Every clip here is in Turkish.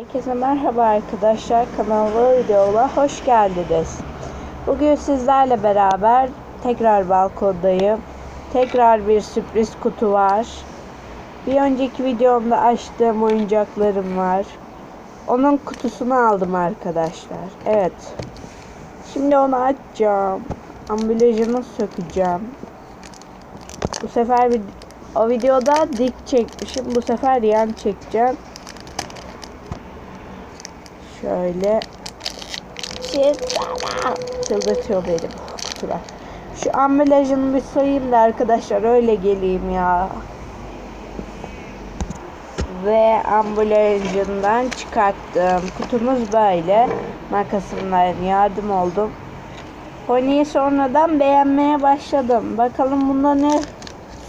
Herkese merhaba arkadaşlar kanalıma videola hoş geldiniz. Bugün sizlerle beraber tekrar balkondayım. Tekrar bir sürpriz kutu var. Bir önceki videomda açtığım oyuncaklarım var. Onun kutusunu aldım arkadaşlar. Evet. Şimdi onu açacağım. Ambalajını sökeceğim. Bu sefer bir o videoda dik çekmişim. Bu sefer yan çekeceğim. Şöyle. Çıldırtıyor benim kutular. Şu ambalajını bir soyayım da arkadaşlar öyle geleyim ya. Ve ambalajından çıkarttım. Kutumuz böyle. Makasımdan yardım oldum. Pony'yi sonradan beğenmeye başladım. Bakalım bunda ne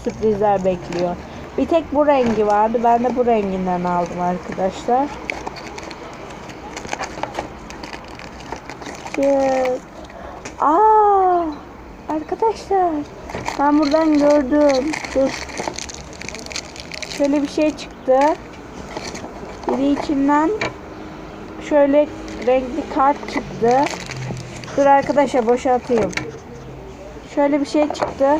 sürprizler bekliyor. Bir tek bu rengi vardı. Ben de bu renginden aldım arkadaşlar. Çık. Aa, arkadaşlar ben buradan gördüm. Dur. Şöyle bir şey çıktı. Biri içinden şöyle renkli kart çıktı. Dur arkadaşlar boşaltayım. Şöyle bir şey çıktı.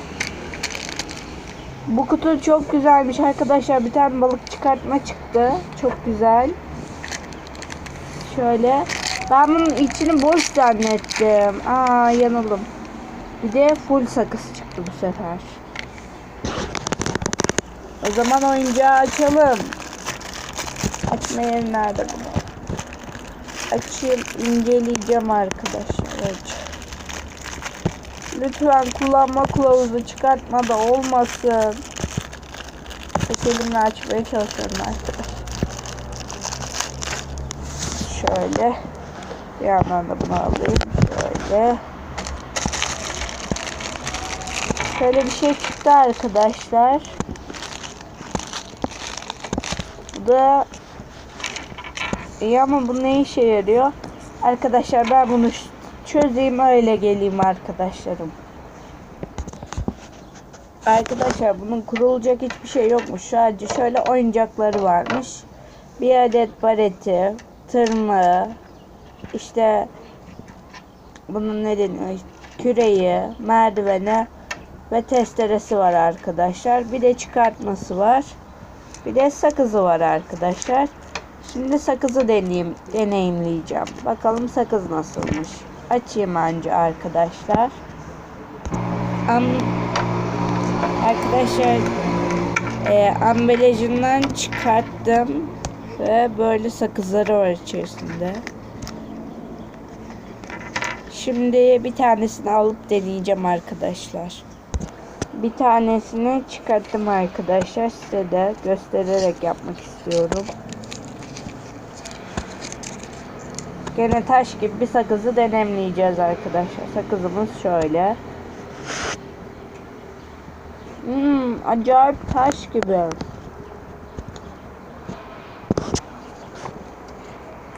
Bu kutu çok güzelmiş arkadaşlar. Bir tane balık çıkartma çıktı. Çok güzel. Şöyle. Ben bunun içini boş zannettim. Aa yanıldım. Bir de full sakız çıktı bu sefer. O zaman oyuncağı açalım. Açma yeri nerede bunu? Açayım, inceleyeceğim arkadaşlar. Evet. Lütfen kullanma kılavuzu çıkartma da olmasın. Elimle açmaya çalışıyorum arkadaşlar. Şöyle. Bir yandan da bunu alayım. Şöyle. Şöyle bir şey çıktı arkadaşlar. Bu da iyi ama bu ne işe yarıyor? Arkadaşlar ben bunu çözeyim öyle geleyim arkadaşlarım. Arkadaşlar bunun kurulacak hiçbir şey yokmuş. Sadece şöyle oyuncakları varmış. Bir adet bareti, tırmığı, işte bunun ne deniyor? Küreği, merdiveni ve testeresi var arkadaşlar. Bir de çıkartması var. Bir de sakızı var arkadaşlar. Şimdi sakızı deneyim, deneyimleyeceğim. Bakalım sakız nasılmış. Açayım anca arkadaşlar. Am arkadaşlar e, ambalajından çıkarttım ve böyle sakızları var içerisinde. Şimdi bir tanesini alıp deneyeceğim arkadaşlar. Bir tanesini çıkarttım arkadaşlar. Size de göstererek yapmak istiyorum. Gene taş gibi bir sakızı denemleyeceğiz arkadaşlar. Sakızımız şöyle. Hmm, acayip taş gibi.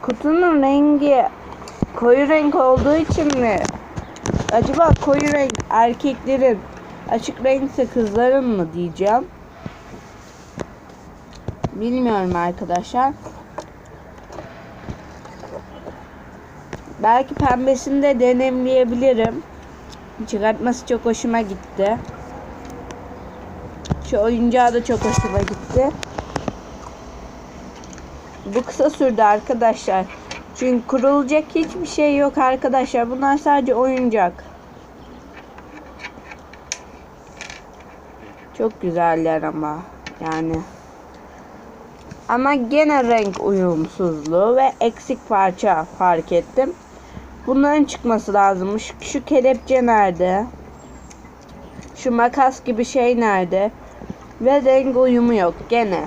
Kutunun rengi koyu renk olduğu için mi? Acaba koyu renk erkeklerin açık renkse kızların mı diyeceğim. Bilmiyorum arkadaşlar. Belki pembesini de denemleyebilirim. Çıkartması çok hoşuma gitti. Şu oyuncağı da çok hoşuma gitti. Bu kısa sürdü arkadaşlar. Çünkü kurulacak hiçbir şey yok arkadaşlar. Bunlar sadece oyuncak. Çok güzeller ama yani. Ama gene renk uyumsuzluğu ve eksik parça fark ettim. Bunların çıkması lazımmış. Şu kelepçe nerede? Şu makas gibi şey nerede? Ve renk uyumu yok gene.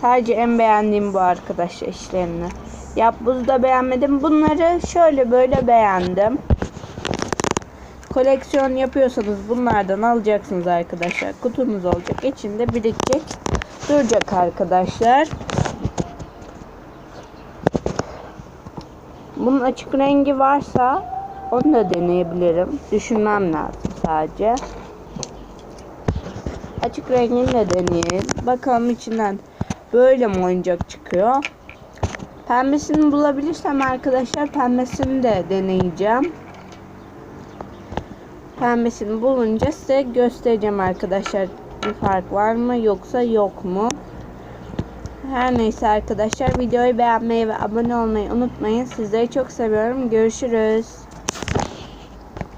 Sadece en beğendiğim bu arkadaşlar işlerini. Yapbozu da beğenmedim. Bunları şöyle böyle beğendim. Koleksiyon yapıyorsanız bunlardan alacaksınız arkadaşlar. Kutunuz olacak. İçinde birikecek. Duracak arkadaşlar. Bunun açık rengi varsa onu da deneyebilirim. Düşünmem lazım sadece. Açık rengini de deneyelim. Bakalım içinden böyle mi oyuncak çıkıyor? Pembesini bulabilirsem arkadaşlar pembesini de deneyeceğim. Pembesini bulunca size göstereceğim arkadaşlar. Bir fark var mı yoksa yok mu? Her neyse arkadaşlar videoyu beğenmeyi ve abone olmayı unutmayın. Sizleri çok seviyorum. Görüşürüz.